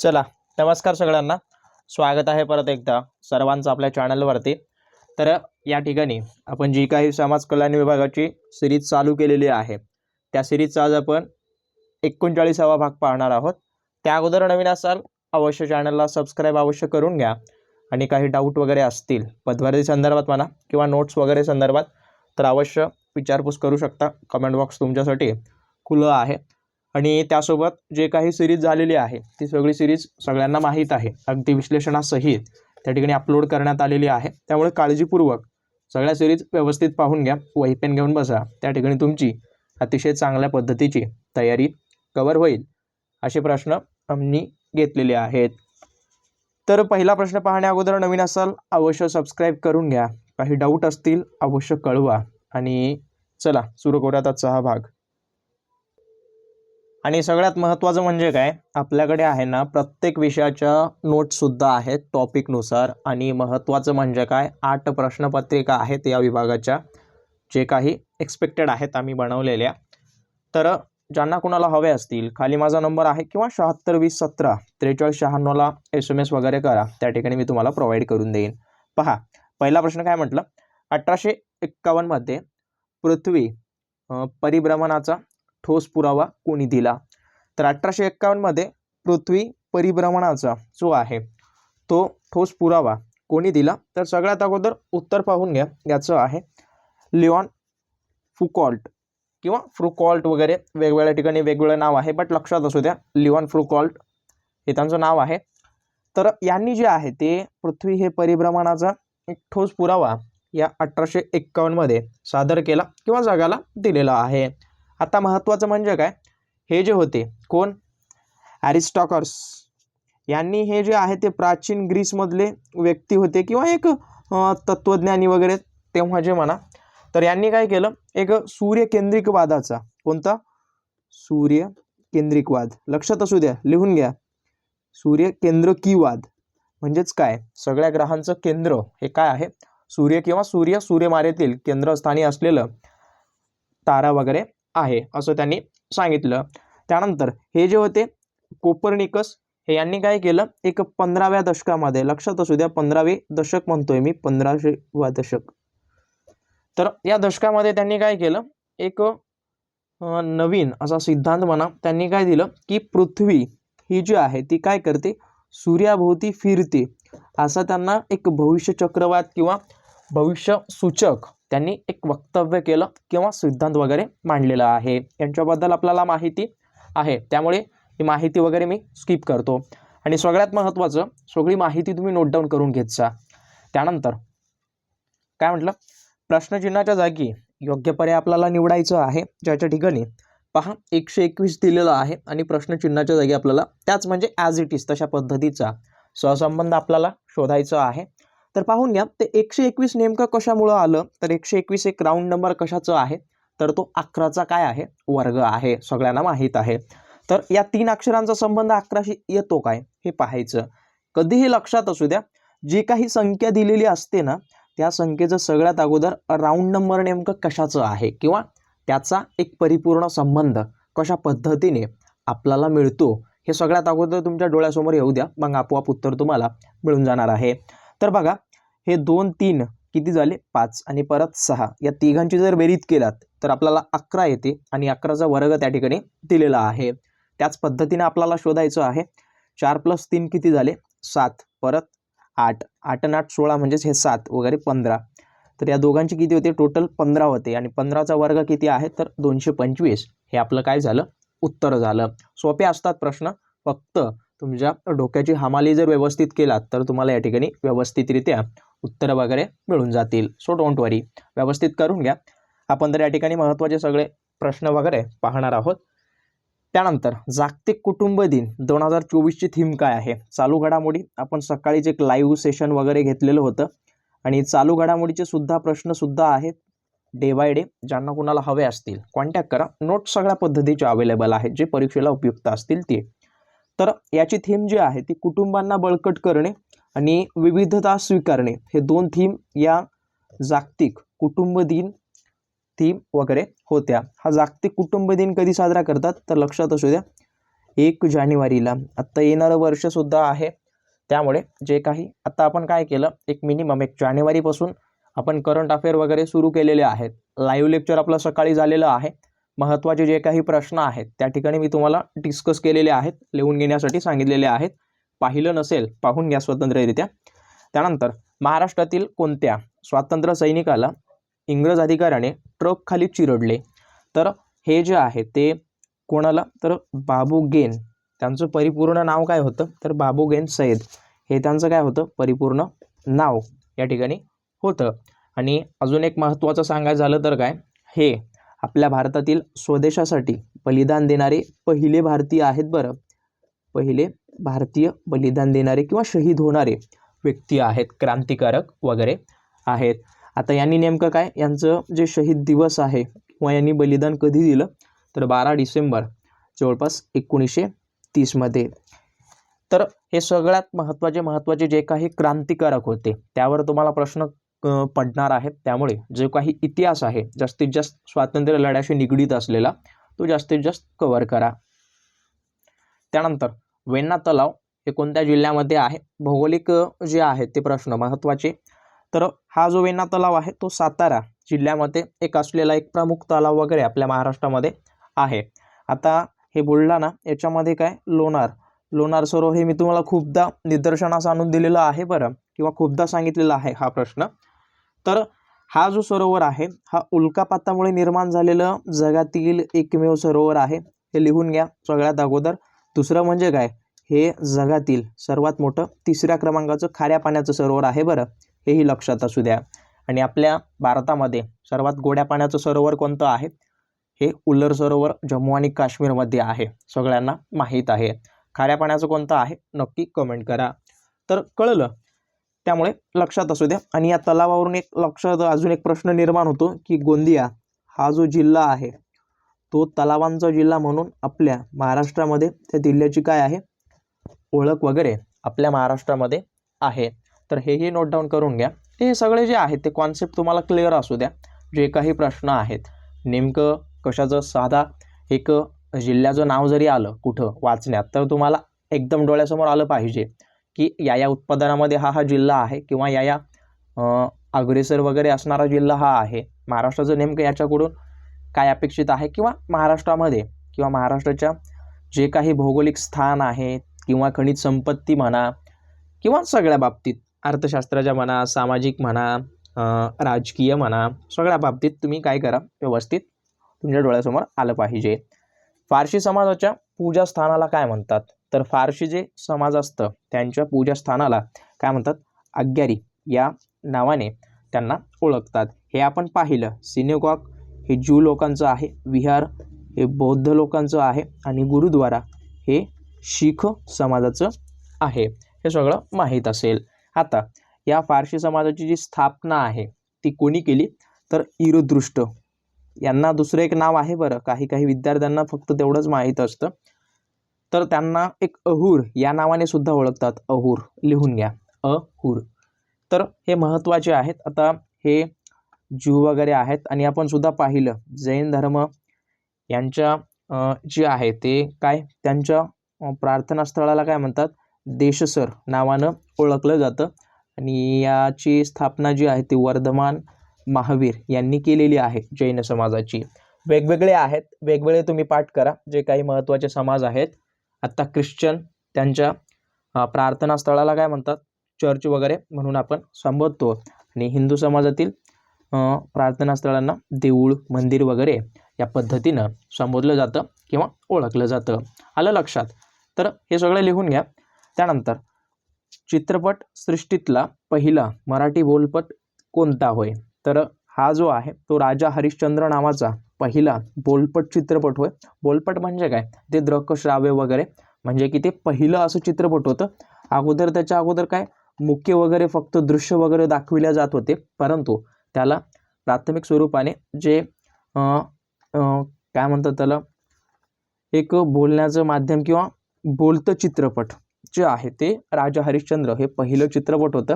चला नमस्कार सगळ्यांना. स्वागत आहे परत एकदा सर्वांचं आपल्या चॅनलवरती. तर या ठिकाणी आपण जी काही समाज कल्याण विभागाची सिरीज चालू केलेली आहे त्या सिरीजचा आज आपण एकोणचाळीसावा भाग पाहणार आहोत. त्या अगोदर नवीन असाल अवश्य चॅनलला सबस्क्राईब अवश्य करून घ्या. आणि काही डाऊट वगैरे असतील पदभरती संदर्भात म्हणा किंवा नोट्स वगैरे संदर्भात तर अवश्य विचारपूस करू शकता. कमेंट बॉक्स तुमच्यासाठी खुलं आहे. आणि त्यासोबत जे काही सिरीज झालेली आहे ती सगळी सिरीज सगळ्यांना माहीत आहे. अगदी विश्लेषणासहित त्या ठिकाणी अपलोड करण्यात आलेली आहे. त्यामुळे काळजीपूर्वक सगळ्या सिरीज व्यवस्थित पाहून घ्या वही पेन घेऊन बसा. त्या ठिकाणी तुमची अतिशय चांगल्या पद्धतीची तयारी कवर होईल असे प्रश्न आम्ही घेतलेले आहेत. तर पहिला प्रश्न पाहण्या अगोदर नवीन असाल अवश्य सबस्क्राईब करून घ्या. काही डाऊट असतील अवश्य कळवा. आणि चला सुरू करूयात आजचा हा भाग. आणि सगळ्यात महत्त्वाचं म्हणजे काय? आपल्याकडे आहे ना प्रत्येक विषयाच्या नोट्ससुद्धा आहेत टॉपिकनुसार आणि महत्त्वाचं म्हणजे काय? आठ प्रश्नपत्रिका आहेत या विभागाच्या जे काही एक्सपेक्टेड आहेत आम्ही बनवलेल्या. तर ज्यांना कुणाला हवे असतील खाली माझा नंबर आहे किंवा शहात्तर वीस सतरा त्रेचाळीस शहाण्णवला एस एम एस वगैरे करा. त्या ठिकाणी मी तुम्हाला प्रोव्हाइड करून देईन. पहा पहिला प्रश्न काय म्हटलं? अठराशे एक्कावन्नमध्ये पृथ्वी परिभ्रमणाचा ठोस पुरावा कोणी दिला? तर अठराशे एक्कावन्नमध्ये पृथ्वी परिभ्रमणाचा जो आहे तो ठोस पुरावा कोणी दिला? तर सगळ्यात अगोदर उत्तर पाहून घ्या. याचं आहे लिओन फुकॉल्ट किंवा फ्रुकॉल्ट वगैरे वेगवेगळ्या ठिकाणी वेगवेगळं नाव आहे बट लक्षात असू द्या लिओन फ्रुकॉल्ट हे त्यांचं नाव आहे. तर यांनी जे आहे ते पृथ्वी हे परिभ्रमणाचा एक ठोस पुरावा या अठराशे एक्कावन्नमध्ये सादर केला किंवा जगाला दिलेला आहे. आता महत्त्वाचं म्हणजे काय? हे जे होते कोण? ॲरिस्टॉकर्स यांनी हे जे आहे ते प्राचीन ग्रीसमधले व्यक्ती होते किंवा एक तत्त्वज्ञानी वगैरे तेव्हा जे म्हणा. तर यांनी काय केलं? एक सूर्यकेंद्रिकवादाचा. कोणता? सूर्यकेंद्रिकवाद. लक्षात असू द्या लिहून घ्या. सूर्यकेंद्रकीवाद. म्हणजेच काय? सगळ्या ग्रहांचं केंद्र. हे काय आहे? सूर्य किंवा सूर्य सूर्यमारेतील केंद्रस्थानी असलेलं तारा वगैरे. आहे असं त्यांनी सांगितलं. त्यानंतर हे जे होते कोपर्निकस हे यांनी काय केलं? एक पंधराव्या दशकामध्ये लक्षात असू द्या पंधरावे दशक म्हणतोय मी पंधराशेवा दशक. तर या दशकामध्ये त्यांनी काय केलं? एक नवीन असा सिद्धांत म्हणा त्यांनी काय दिलं? की पृथ्वी ही जी आहे ती काय करते? सूर्याभोवती फिरते. असा त्यांना एक भविष्य चक्रवात किंवा भविष्य सूचक त्यांनी एक वक्तव्य केलं किंवा सिद्धांत वगैरे मांडलेला आहे. यांच्याबद्दल आपल्याला माहिती आहे. त्यामुळे ही माहिती वगैरे मी स्किप करतो. आणि सगळ्यात महत्त्वाचं सगळी माहिती तुम्ही नोट डाऊन करून घेत जा. त्यानंतर काय म्हटलं? प्रश्नचिन्हाच्या जागी योग्य पर्याय आपल्याला निवडायचं आहे. ज्याच्या ठिकाणी पहा एकशे एकवीस दिलेलं आहे आणि प्रश्नचिन्हाच्या जागी आपल्याला त्याच म्हणजे ॲज इट इज तशा पद्धतीचा सहसंबंध आपल्याला शोधायचा आहे. तर पाहून घ्या ते एकशे एकवीस नेमकं कशामुळं आलं? तर एकशे एकवीस एक राऊंड नंबर कशाचं आहे? तर तो अकराचा काय आहे? वर्ग आहे सगळ्यांना माहीत आहे. तर या तीन अक्षरांचा संबंध अकराशी येतो काय? हे पाहायचं. कधीही लक्षात असू द्या जी काही संख्या दिलेली असते ना त्या संख्येचं सगळ्यात अगोदर राऊंड नंबर नेमकं कशाचं आहे? किंवा त्याचा एक परिपूर्ण संबंध कशा पद्धतीने आपल्याला मिळतो? हे सगळ्यात अगोदर तुमच्या डोळ्यासमोर येऊ द्या. मग आपोआप उत्तर तुम्हाला मिळून जाणार आहे. तर बघा हे दोन तीन किती झाले? पाच आणि परत सहा. या तिघांची जर बेरीज केलात तर आपल्याला अकरा येते आणि अकराचा वर्ग त्या ठिकाणी दिलेला आहे. त्याच पद्धतीने आपल्याला शोधायचं आहे चार प्लस तीन किती झाले? सात. परत आठ. आठ आणि आठ सोळा म्हणजेच हे सात वगैरे पंधरा. तर या दोघांची किती होते? टोटल पंधरा होते आणि पंधराचा वर्ग किती आहे? तर दोनशे पंचवीस. हे आपलं काय झालं? उत्तर झालं. सोपे असतात प्रश्न. फक्त तुमच्या डोक्याची हमाली जर व्यवस्थित केलात तर तुम्हाला या ठिकाणी व्यवस्थितरित्या उत्तरं वगैरे मिळून जातील. सो डोंट वरी व्यवस्थित करून घ्या. आपण तर या ठिकाणी महत्त्वाचे सगळे प्रश्न वगैरे पाहणार आहोत. त्यानंतर जागतिक कुटुंब दिन दोन हजार चोवीसची थीम काय आहे? चालू घडामोडी आपण सकाळीच एक लाईव्ह सेशन वगैरे घेतलेलं होतं. आणि चालू घडामोडीचे सुद्धा प्रश्नसुद्धा आहेत. डे बाय डे ज्यांना कुणाला हवे असतील कॉन्टॅक्ट करा. नोट सगळ्या पद्धतीचे अवेलेबल आहेत. जे परीक्षेला उपयुक्त असतील ते. तर याची थीम जी आहे ती कुटुंबांना बळकट करणे आणि विविधता स्वीकारणे. हे दोन थीम या जागतिक कुटुंब दिन थीम वगैरे होत्या. हा जागतिक कुटुंब दिन कधी साजरा करतात? तर लक्षात असू द्या एक जानेवारीला. आत्ता येणारं वर्षसुद्धा आहे. त्यामुळे जे काही आत्ता आपण काय केलं एक मिनिमम एक जानेवारीपासून आपण करंट अफेअर वगैरे सुरू केलेले आहेत. लाईव्ह लेक्चर आपलं सकाळी झालेलं आहे. महत्त्वाचे जे काही प्रश्न आहेत त्या ठिकाणी मी तुम्हाला डिस्कस केलेले आहेत लिहून घेण्यासाठी सांगितलेले आहेत. पाहिलं नसेल पाहून घ्या स्वतंत्ररित्या. त्यानंतर महाराष्ट्रातील कोणत्या स्वातंत्र्य सैनिकाला इंग्रज अधिकाऱ्याने ट्रकखाली चिरडले? तर हे जे आहे ते कोणाला? तर बाबू गेन. त्यांचं परिपूर्ण नाव काय होतं? तर बाबू गेन सैद हे त्यांचं काय होतं? परिपूर्ण नाव या ठिकाणी होतं. आणि अजून एक महत्त्वाचं सांगायचं झालं तर काय? हे आपल्या भारतातील स्वदेशासाठी बलिदान देणारे पहिले भारतीय आहेत बरं. पहिले भारतीय बलिदान देणारे किंवा शहीद होणारे व्यक्ती आहेत क्रांतिकारक वगैरे आहेत. आता यांनी नेमकं काय? यांचं जे शहीद दिवस आहे किंवा यांनी बलिदान कधी दिलं? तर बारा डिसेंबर जवळपास एकोणीसशे तीसमध्ये तर हे सगळ्यात महत्त्वाचे महत्त्वाचे जे काही क्रांतिकारक होते त्यावर तुम्हाला प्रश्न पडणार आहेत. त्यामुळे जो काही इतिहास आहे जास्तीत जास्त स्वातंत्र्य लढ्याशी निगडीत असलेला तो जास्तीत जास्त कव्हर करा. त्यानंतर वेण्णा तलाव हे कोणत्या जिल्ह्यामध्ये आहे? भौगोलिक जे आहेत ते प्रश्न महत्त्वाचे. तर हा जो वेण्णा तलाव आहे तो सातारा जिल्ह्यामध्ये एक असलेला एक प्रमुख तलाव वगैरे आपल्या महाराष्ट्रामध्ये आहे. आता हे बुलढाणा याच्यामध्ये काय? लोणार. लोणार सरोवर हे मी तुम्हाला खूपदा निदर्शनास आणून दिलेलं आहे बरं किंवा खूपदा सांगितलेला आहे हा प्रश्न. तर हा जो सरोवर आहे हा उल्कापातामुळे निर्माण झालेलं जगातील एकमेव सरोवर आहे. हे लिहून घ्या सगळ्यात अगोदर. दुसरं म्हणजे काय? हे जगातील सर्वात मोठं तिसऱ्या क्रमांकाचं खाऱ्या पाण्याचं सरोवर आहे बरं. हेही लक्षात असू द्या. आणि आपल्या भारतामध्ये सर्वात गोड्या पाण्याचं सरोवर कोणतं आहे? हे उल्लर सरोवर जम्मू आणि काश्मीरमध्ये आहे. सगळ्यांना माहीत आहे. खाऱ्या पाण्याचं कोणतं आहे? नक्की कमेंट करा. तर कळलं त्यामुळे लक्षात असू द्या. आणि या तलावावरून एक लक्षात अजून एक प्रश्न निर्माण होतो की गोंदिया हा जो जिल्हा आहे तो तलावांचा जिल्हा म्हणून आपल्या महाराष्ट्रामध्ये त्या जिल्ह्याची काय आहे? ओळख वगैरे आपल्या महाराष्ट्रामध्ये आहे. तर हेही नोट डाऊन करून घ्या. हे सगळे जे आहेत ते कॉन्सेप्ट तुम्हाला क्लिअर असू द्या. जे काही प्रश्न आहेत नेमकं कशाचं साधा एक जिल्ह्याचं नाव जरी आलं कुठं वाचण्यात तर तुम्हाला एकदम डोळ्यासमोर आलं पाहिजे. की या या उत्पादनामध्ये हा हा जिल्हा आहे किंवा या या अग्रेसर वगैरे असणारा जिल्हा हा आहे. महाराष्ट्राचं नेमकं याच्याकडून काय अपेक्षित आहे किंवा महाराष्ट्रामध्ये किंवा महाराष्ट्राच्या जे काही भौगोलिक स्थान आहे किंवा खनिज संपत्ती म्हणा किंवा सगळ्या बाबतीत अर्थशास्त्राच्या म्हणा सामाजिक म्हणा राजकीय म्हणा सगळ्या बाबतीत तुम्ही काय करा व्यवस्थित तुमच्या डोळ्यासमोर आलं पाहिजे. फारशी समाजाच्या पूजा स्थानाला काय म्हणतात? तर फारशी जे समाज असतं त्यांच्या पूजास्थानाला काय म्हणतात? आग्यारी या नावाने त्यांना ओळखतात. हे आपण पाहिलं. सिनेगॉग हे ज्यू लोकांचं आहे विहार हे बौद्ध लोकांचं आहे आणि गुरुद्वारा हे शीख समाजाचं आहे. हे सगळं माहीत असेल. आता या फारशी समाजाची जी स्थापना आहे ती कोणी केली? तर इरुदृष्ट यांना दुसरं एक नाव आहे बरं. काही काही विद्यार्थ्यांना फक्त तेवढंच माहीत असतं. तर त्यांना एक अहूर या नावाने सुद्धा ओळखतात अहूर. लिहून घ्या. अहूर. तर हे महत्त्वाचे आहेत. आता हे ज्यू वगैरे आहेत आणि आपण सुद्धा पाहिलं. जैन धर्म यांच्या जे आहे ते काय? त्यांच्या प्रार्थनास्थळाला काय म्हणतात? देशसर नावानं ओळखलं जातं. आणि याची स्थापना जी आहे ती वर्धमान महावीर यांनी केलेली आहे जैन समाजाची. वेगवेगळे आहेत. वेगवेगळे तुम्ही पाठ करा. जे काही महत्त्वाचे समाज आहेत आत्ता ख्रिश्चन त्यांच्या प्रार्थनास्थळाला काय म्हणतात? चर्च वगैरे म्हणून आपण संबोधतो. आणि हिंदू समाजातील प्रार्थनास्थळांना देऊळ मंदिर वगैरे या पद्धतीनं संबोधलं जातं किंवा ओळखलं जातं. आलं लक्षात? तर हे सगळं लिहून घ्या. त्यानंतर चित्रपट सृष्टीतला पहिला मराठी बोलपट कोणता होय? तर हा जो आहे तो राजा हरिश्चंद्र नावाचा पहिला बोलपट चित्रपट होय. बोलपट म्हणजे काय? ते दृकश्राव्य वगैरे. म्हणजे की ते पहिलं असं चित्रपट होतं. अगोदर त्याच्या अगोदर काय? मुख्य वगैरे फक्त दृश्य वगैरे दाखविल्या जात होते. परंतु त्याला प्राथमिक स्वरूपाने जे काय म्हणतात त्याला? एक बोलण्याचं माध्यम किंवा बोलतं चित्रपट जे आहे ते राजा हरिश्चंद्र हे पहिलं चित्रपट होतं.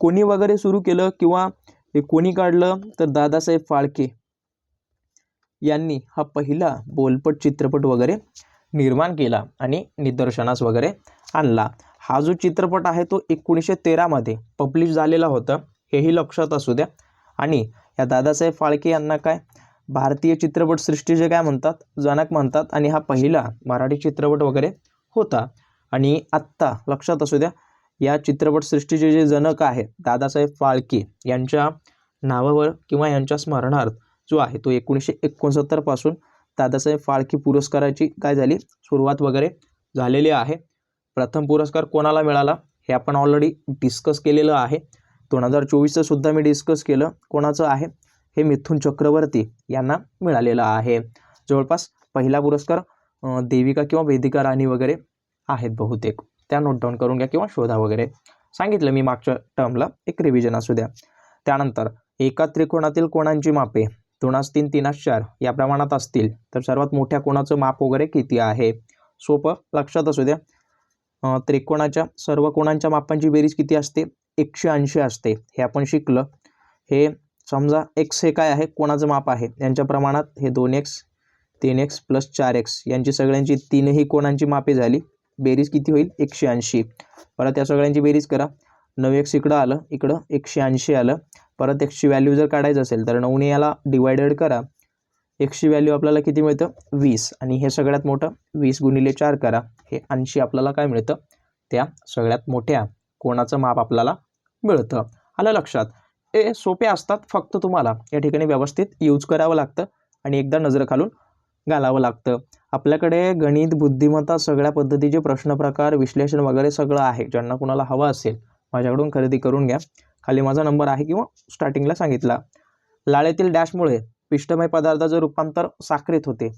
कोणी वगैरे सुरू केलं किंवा हे कोणी काढलं? तर दादासाहेब फाळके यांनी हा पहिला बोलपट चित्रपट वगैरे निर्माण केला आणि निदर्शनास वगैरे आणला. हा जो चित्रपट आहे तो एकोणीसशे तेरामध्ये पब्लिश झालेला होता. हेही लक्षात असू द्या. आणि या दादासाहेब फाळके यांना काय? भारतीय चित्रपटसृष्टीचे काय म्हणतात? जनक म्हणतात. आणि हा पहिला मराठी चित्रपट वगैरे होता. आणि आत्ता लक्षात असू द्या या चित्रपटसृष्टीचे जे जनक आहेत दादासाहेब फाळके यांच्या नावावर किंवा यांच्या स्मरणार्थ जो आहे तो एकोणीसशे एकोणसत्तरपासून दादासाहेब फाळके पुरस्काराची काय झाली? सुरुवात वगैरे झालेली आहे. प्रथम पुरस्कार कोणाला मिळाला? हे आपण ऑलरेडी डिस्कस केलेलं आहे. दोन हजार चोवीसचं सुद्धा मी डिस्कस केलं. कोणाचं आहे? हे मिथुन चक्रवर्ती यांना मिळालेलं आहे. जवळपास पहिला पुरस्कार देविका किंवा वेदिका राणी वगैरे आहेत बहुतेक. त्या नोट डाऊन करून घ्या किंवा शोधा वगैरे. सांगितलं मी मागच्या टर्मला एक रिव्हिजन असू द्या. त्यानंतर एका त्रिकोणातील कोणांची मापे? दोनास तीन तीनास चार या प्रमाणात असतील. तर सर्वात मोठ्या कोणाचं माप वगैरे किती आहे? सोपं? लक्षात असू द्या. त्रिकोणाच्या सर्व कोणांच्या मापांची बेरीज किती असते? एकशे ऐंशी असते. हे आपण शिकलं. हे समजा एक्स हे काय आहे? कोणाचं माप आहे. यांच्या प्रमाणात हे दोन एक्स तीन एक्स प्लस चार एक्स यांची सगळ्यांची तीनही कोणांची मापे झाली. बेरीज किती होईल? एकशे ऐंशी. परत या सगळ्यांची बेरीज करा. नऊ एक्स इकडं आलं इकडं एकशे ऐंशी आलं. परत एक्सची व्हॅल्यू जर काढायचं असेल तर नऊने याला डिवायडेड करा. एक्सची व्हॅल्यू आपल्याला किती मिळतं? वीस. आणि हे सगळ्यात मोठं वीस गुणिले चार करा. हे ऐंशी आपल्याला काय मिळतं? त्या सगळ्यात मोठ्या कोणाचं माप आपल्याला मिळतं? आलं लक्षात? हे सोपे असतात फक्त तुम्हाला. या ठिकाणी व्यवस्थित यूज करावं लागतं आणि एकदा नजर खालून घालावं लागतं. आपल्याकडे गणित बुद्धिमत्ता सगळ्या पद्धतीचे प्रश्न प्रकार विश्लेषण वगैरे सगळं आहे. ज्यांना कुणाला हवं असेल माझ्याकडून खरेदी करून घ्या. खाली माझा नंबर आहे किंवा स्टार्टिंगला सांगितला. लाळेतील डॅशमुळे पिष्टमय पदार्थाचं रूपांतर साखरेत होते.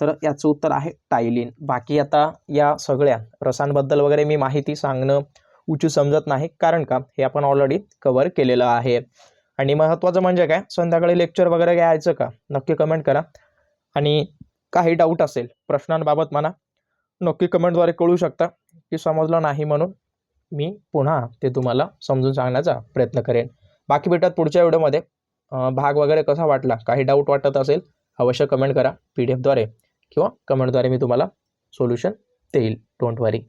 तर याचं उत्तर आहे टायलिन बाकी आता या सगळ्या रसांबद्दल वगैरे मी माहिती सांगणं उचित समजत नाही. कारण का? हे आपण ऑलरेडी कवर केलेलं आहे. आणि महत्त्वाचं म्हणजे काय? संध्याकाळी लेक्चर वगैरे घ्यायचं का? नक्की कमेंट करा. आणि काही डाऊट असेल प्रश्नांबाबत म्हणा नक्की कमेंटद्वारे कळू शकता की समजलं नाही म्हणून. मी पुन्हा ते तुम्हाला समजून सांगण्याचा प्रयत्न करेन. बाकी भेटत पुढच्या व्हिडिओमध्ये भाग वगैरे कसा वाटला? काही डाऊट वाटत असेल अवश्य कमेंट करा. पी डी एफद्वारे किंवा कमेंटद्वारे मी तुम्हाला सोल्युशन देईल. डोंट वरी